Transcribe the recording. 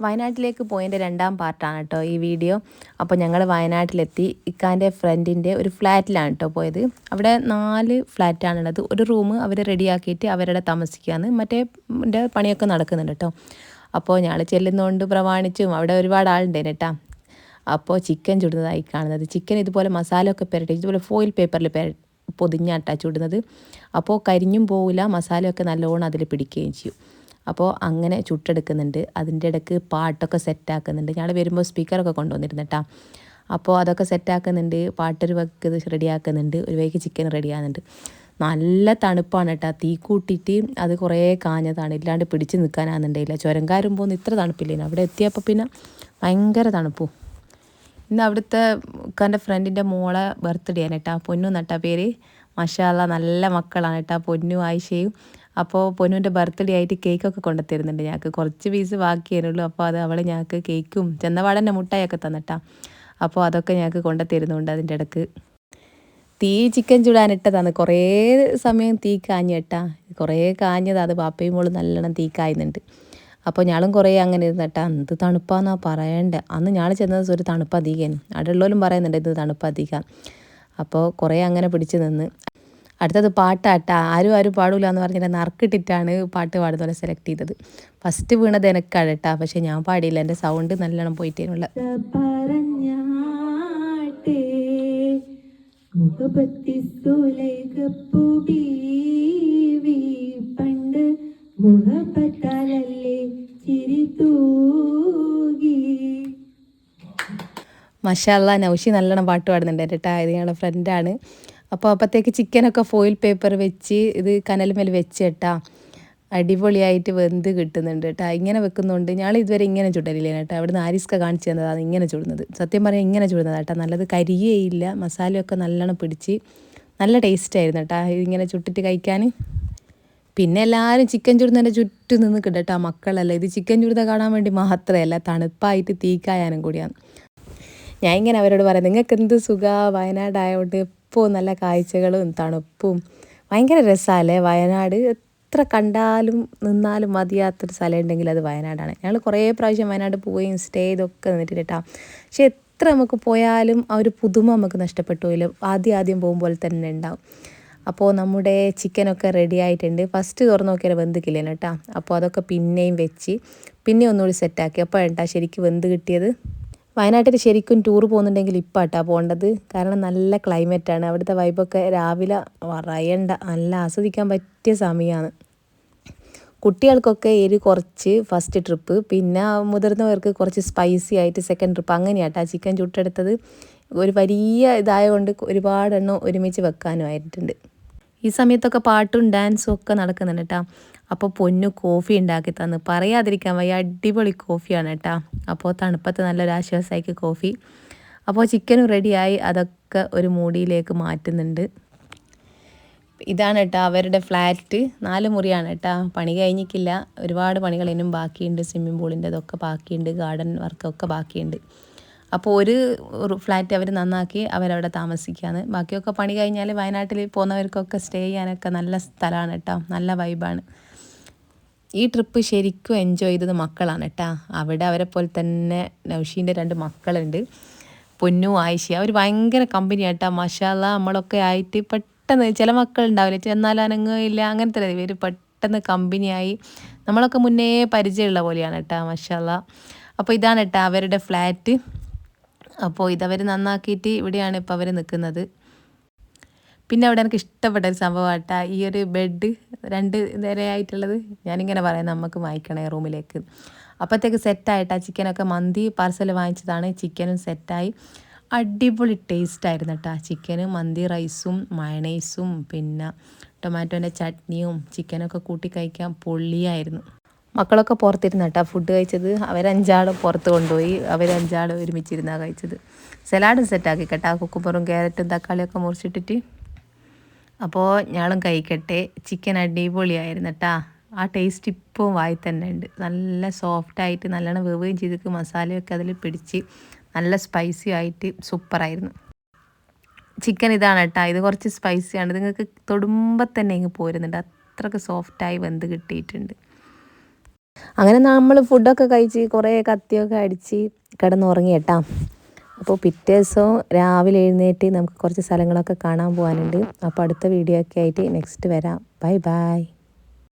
വയനാട്ടിലേക്ക് പോയതിന്റെ രണ്ടാം പാർട്ടാണ് കേട്ടോ ഈ വീഡിയോ. അപ്പോൾ ഞങ്ങൾ വയനാട്ടിലെത്തി. ഇക്കാന്റെ ഫ്രണ്ടിന്റെ ഒരു ഫ്ലാറ്റിലാണ് കേട്ടോ പോയത്. അവിടെ നാല് ഫ്ലാറ്റാണുള്ളത് ഒരു റൂം അവർ റെഡിയാക്കിയിട്ട് അവരുടെ താമസിക്കുകയാണ്. മറ്റേ പണിയൊക്കെ നടക്കുന്നുണ്ട് കേട്ടോ. അപ്പോൾ ഞങ്ങൾ ചെല്ലുന്നതുകൊണ്ട് പ്രമാണിച്ചും അവിടെ ഒരുപാട് ആളുണ്ടേനെ കേട്ടോ. അപ്പോൾ ചിക്കൻ ചുടുന്നതായി കാണുന്നത്. ചിക്കൻ ഇതുപോലെ മസാല ഒക്കെ പെരട്ടി ഇതുപോലെ ഫോയിൽ പേപ്പറിൽ പൊതിഞ്ഞാട്ടാ ചുടുന്നത്. അപ്പോൾ കരിഞ്ഞും പോവില്ല മസാലയൊക്കെ നല്ലോണം അതിൽ പിടിക്കുകയും ചെയ്യും. അപ്പോൾ അങ്ങനെ ചുട്ടെടുക്കുന്നുണ്ട്. അതിന്റെ ഇടയ്ക്ക് പാട്ടൊക്കെ സെറ്റാക്കുന്നുണ്ട്. ഞങ്ങൾ വരുമ്പോൾ സ്പീക്കറൊക്കെ കൊണ്ടുവന്നിരുന്നു കേട്ടോ അപ്പോൾ അതൊക്കെ സെറ്റാക്കുന്നുണ്ട്. പാട്ടൊരു വക്ക് റെഡിയാക്കുന്നുണ്ട്. ഒരു വൈക്ക് ചിക്കൻ റെഡിയാകുന്നുണ്ട്. നല്ല തണുപ്പാണ് കേട്ടോ. തീ കൂട്ടിയിട്ട് അത് കുറേ കാഞ്ഞതാണ്. ഇല്ലാണ്ട് പിടിച്ച് നിൽക്കാനാണെന്നുണ്ടെങ്കിൽ ചുരം കയറുമ്പോൾ ഇത്ര തണുപ്പില്ലേനു. അവിടെ എത്തിയപ്പോൾ പിന്നെ ഭയങ്കര തണുപ്പും. ഇന്ന് അവിടുത്തെ എന്റെ ഫ്രണ്ടിന്റെ മോളെ ബർത്ത്ഡേ ആണ് കേട്ടോ. പൊന്നു നട്ടാ പേര്. മഷാല നല്ല മക്കളാണ് കേട്ടോ. പൊന്നു ആയിഷയും അപ്പോൾ പൊന്നുവിന്റെ ബർത്ത്ഡേ ആയിട്ട് കേക്കൊക്കെ കൊണ്ടു തരുന്നുണ്ട് ഞങ്ങൾക്ക് കുറച്ച് പീസ് ബാക്കിയായിരുന്നുള്ളൂ അപ്പോൾ അത് അവൾ ഞങ്ങൾക്ക് കേക്കും ചെന്നപാടന്നെ മുട്ടായൊക്കെ തന്നിട്ടാ. അപ്പോൾ അതൊക്കെ ഞങ്ങൾക്ക് കൊണ്ടു തരുന്നുണ്ട് അതിന്റെ ഇടയ്ക്ക്. തീ ചിക്കൻ ചുടാനിട്ടതാണ് കുറേ സമയം തീ കാഞ്ഞിട്ടാ കുറേ കാഞ്ഞത്. അത് പാപ്പയും മോളും നല്ലോണം തീ കായുന്നുണ്ട്. അപ്പോൾ ഞാളും കുറേ അങ്ങനെ ഇരുന്നിട്ടാ. എന്ത് തണുപ്പാന്നാ പറയണ്ടേ? അന്ന് ഞാൾ ചെന്നത് ഒരു തണുപ്പ് അധികം അവിടെ ഉള്ളവരും പറയുന്നുണ്ട് ഇത് തണുപ്പ് അധികം. അപ്പോൾ കുറേ അങ്ങനെ പിടിച്ച് നിന്ന്. അടുത്തത് പാട്ടാട്ടാ. ആരും ആരും പാടൂല എന്ന് പറഞ്ഞിട്ട് നറുക്കിട്ടിട്ടാണ് പാട്ട് പാടുന്നവരെ സെലക്ട് ചെയ്തത്. ഫസ്റ്റ് വീണത് എനക്കാണ് കേട്ടാ പക്ഷെ ഞാൻ പാടിയില്ല. എന്റെ സൗണ്ട് നല്ലോണം പോയിട്ടേനുള്ള. പണ്ട് ചിരി തൂകി. മഷാല്ല നൗഷി നല്ലോണം പാട്ട് പാടുന്നുണ്ട് എന്റെ ട്ടാ ഇത് ഞങ്ങളുടെ ഫ്രണ്ടാണ് അപ്പോൾ അപ്പോഴത്തേക്ക് ചിക്കനൊക്കെ ഫോയിൽ പേപ്പർ വെച്ച് ഇത് കനലുമേൽ വെച്ച് കേട്ടാ. അടിപൊളിയായിട്ട് വെന്ത് കിട്ടുന്നുണ്ട് കേട്ടോ. ഇങ്ങനെ വെക്കുന്നുണ്ട് ഞാൻ ഇതുവരെ ഇങ്ങനെ ചുടലില്ല കേട്ടോ. അവിടുന്ന് ആരിസ്ക കാണിച്ചു തന്നതാണ് ഇങ്ങനെ ചുടുന്നത്. സത്യം പറയാൻ ഇങ്ങനെ ചുടുന്നത് കേട്ടോ. നല്ലത് ഇല്ല. മസാലയൊക്കെ നല്ലോണം പിടിച്ച് നല്ല ടേസ്റ്റ് ആയിരുന്നു കേട്ടോ ഇതിങ്ങനെ ചുട്ടിട്ട് കഴിക്കാൻ പിന്നെ എല്ലാവരും ചിക്കൻ ചുടുന്നതിന്റെ ചുറ്റും നിന്ന് കിട്ടട്ടോ മക്കളല്ല. ഇത് ചിക്കൻ ചുടുന്ന കാണാൻ വേണ്ടി മാത്രമല്ല തണുപ്പായിട്ട് തീക്കായാനും കൂടിയാണ്. ഞാൻ ഇങ്ങനെ അവരോട് പറയാം നിങ്ങൾക്ക് എന്ത് സുഖ? വയനാടായതുകൊണ്ട് ഇപ്പോൾ നല്ല കാഴ്ചകളും തണുപ്പും. ഭയങ്കര രസമല്ലേ വയനാട് എത്ര കണ്ടാലും നിന്നാലും മതിയാത്തൊരു സ്ഥലം ഉണ്ടെങ്കിൽ അത് വയനാടാണ്. ഞങ്ങൾ കുറേ പ്രാവശ്യം വയനാട് പോവുകയും സ്റ്റേ ചെയ്തൊക്കെ നിന്നിട്ട് കേട്ടോ പക്ഷേ എത്ര നമുക്ക് പോയാലും ആ ഒരു പുതുമ നമുക്ക് നഷ്ടപ്പെട്ടു ആദ്യം ആദ്യം പോകുമ്പോൾ തന്നെ ഉണ്ടാവും. അപ്പോൾ നമ്മുടെ ചിക്കനൊക്കെ റെഡി ആയിട്ടുണ്ട്. ഫസ്റ്റ് തുറന്ന് നോക്കിയാൽ വെന്തിക്കില്ലേനു കേട്ടോ അപ്പോൾ അതൊക്കെ പിന്നെയും വെച്ച് പിന്നെ ഒന്നുകൂടി സെറ്റാക്കി അപ്പോൾ ഏട്ടാ ശരിക്കും വെന്ത് കിട്ടിയത്. വയനാട്ടിൽ ശരിക്കും ടൂർ പോകുന്നുണ്ടെങ്കിൽ ഇപ്പം കേട്ടോ പോകേണ്ടത്. കാരണം നല്ല ക്ലൈമറ്റാണ് അവിടുത്തെ വൈബൊക്കെ രാവിലെ പറയണ്ട നല്ല ആസ്വദിക്കാൻ പറ്റിയ സമയമാണ് കുട്ടികൾക്കൊക്കെ എരി കുറച്ച് ഫസ്റ്റ് ട്രിപ്പ് പിന്നെ മുതിർന്നവർക്ക് കുറച്ച് സ്പൈസി ആയിട്ട് സെക്കൻഡ് ട്രിപ്പ് അങ്ങനെയാട്ടാ ചിക്കൻ ചുട്ടെടുത്തത്. ഒരു വലിയ ഇതായതുകൊണ്ട് ഒരുപാടെണ്ണം ഒരുമിച്ച് വെക്കാനും ആയിട്ടുണ്ട്. ഈ സമയത്തൊക്കെ പാട്ടും ഡാൻസും ഒക്കെ നടക്കുന്നുണ്ട് കേട്ടോ അപ്പോൾ പൊന്നു കോഫി ഉണ്ടാക്കി തന്ന്. പറയാതിരിക്കാൻ വയ്യ അടിപൊളി കോഫിയാണ് കേട്ടോ അപ്പോൾ തണുപ്പത്ത് നല്ലൊരു ആശ്വാസമായിക്ക് കോഫി. അപ്പോൾ ചിക്കനും റെഡിയായി അതൊക്കെ ഒരു മൂടിയിലേക്ക് മാറ്റുന്നുണ്ട്. ഇതാണ് കേട്ടോ അവരുടെ ഫ്ലാറ്റ്. നാല് മുറിയാണ് കേട്ടോ പണി കഴിഞ്ഞിട്ടില്ല. ഒരുപാട് പണികൾ ഇനിയും ബാക്കിയുണ്ട്. സ്വിമ്മിംഗ് പൂളിന്റെ ഇതൊക്കെ ബാക്കിയുണ്ട്. ഗാർഡൻ വർക്കൊക്കെ ബാക്കിയുണ്ട്. അപ്പോൾ ഒരു ഫ്ലാറ്റ് അവർ നന്നാക്കി അവരവിടെ താമസിക്കുകയാണ് ബാക്കിയൊക്കെ പണി കഴിഞ്ഞാൽ വയനാട്ടിൽ പോകുന്നവർക്കൊക്കെ സ്റ്റേ ചെയ്യാനൊക്കെ നല്ല സ്ഥലമാണ് കേട്ടോ നല്ല വൈബാണ് ഈ ട്രിപ്പ് ശരിക്കും എൻജോയ് ചെയ്തത് മക്കളാണ് കേട്ടോ അവിടെ അവരെ പോലെ തന്നെ നൗഷീന്റെ രണ്ട് മക്കളുണ്ട്. പൊന്നു ആയിഷ. അവർ ഭയങ്കര കമ്പനി ആട്ടാ മഷാല നമ്മളൊക്കെ ആയിട്ട് പെട്ടെന്ന് ചില മക്കളുണ്ടാവില്ല? ചെന്നാലും അനങ്ങില്ല അങ്ങനത്തെ ഇവർ പെട്ടെന്ന് കമ്പനിയായി നമ്മളൊക്കെ മുന്നേ പരിചയമുള്ള പോലെയാണ് കേട്ടോ മഷാല അപ്പോൾ ഇതാണ് കേട്ടോ അവരുടെ ഫ്ലാറ്റ് അപ്പോൾ ഇതവർ നന്നാക്കിയിട്ട് ഇവിടെയാണ് ഇപ്പോൾ അവർ നിൽക്കുന്നത് പിന്നെ അവിടെ എനിക്ക് ഇഷ്ടപ്പെട്ട ഒരു സംഭവമാട്ടാ ഈ ഒരു ബെഡ് രണ്ട് നിരയായിട്ടുള്ളത് ഞാനിങ്ങനെ പറയാം നമുക്ക് വാങ്ങിക്കണേ റൂമിലേക്ക്. അപ്പോഴത്തേക്ക് സെറ്റായിട്ടാ ചിക്കനൊക്കെ മന്തി പാർസൽ വാങ്ങിച്ചതാണ്. ചിക്കനും സെറ്റായി അടിപൊളി ടേസ്റ്റ് ആയിരുന്നു കേട്ടോ ചിക്കന് മന്തി റൈസും മയണൈസും പിന്നെ ടൊമാറ്റോന്റെ ചട്നിയും ചിക്കനൊക്കെ കൂട്ടി കഴിക്കാൻ പൊള്ളിയായിരുന്നു. മക്കളൊക്കെ പുറത്തിരുന്ന കേട്ടോ. ഫുഡ് കഴിച്ചത് അവരഞ്ചാൾ പുറത്ത് കൊണ്ടുപോയി. അവരഞ്ചാൾ ഒരുമിച്ചിരുന്നാണ് കഴിച്ചത്. സലാഡും സെറ്റാക്കി കേട്ടോ. കുക്കുമ്പറും ക്യാരറ്റും തക്കാളിയൊക്കെ മുറിച്ചിട്ടിട്ട്. അപ്പോൾ ഞാളും കഴിക്കട്ടെ. ചിക്കൻ അടിപൊളിയായിരുന്നു കേട്ടാ. ആ ടേസ്റ്റ് ഇപ്പോൾ വായി തന്നെ ഉണ്ട്. നല്ല സോഫ്റ്റായിട്ട് നല്ലോണം വേവുകയും ചെയ്തിട്ട് മസാലയൊക്കെ അതിൽ പിടിച്ച് നല്ല സ്പൈസി ആയിട്ട് സൂപ്പറായിരുന്നു ചിക്കൻ ഇതാണ് കേട്ടോ. ഇത് കുറച്ച് സ്പൈസിയാണ് ഇത് നിങ്ങൾക്ക് തൊടുമ്പോൾ തന്നെ ഇങ്ങ് പോരുന്നുണ്ട്. അത്രയ്ക്ക് സോഫ്റ്റായി വെന്ത് കിട്ടിയിട്ടുണ്ട്. അങ്ങനെ നമ്മൾ ഫുഡൊക്കെ കഴിച്ച് കുറേ കത്തിയൊക്കെ അടിച്ച് കിടന്നുറങ്ങി കേട്ടാ. അപ്പോൾ പിറ്റേ ദിവസം രാവിലെ എഴുന്നേറ്റ് നമുക്ക് കുറച്ച് സ്ഥലങ്ങളൊക്കെ കാണാൻ പോകാനുണ്ട് അപ്പോൾ അടുത്ത വീഡിയോ ഒക്കെ ആയിട്ട് നെക്സ്റ്റ് വരാം. Bye bye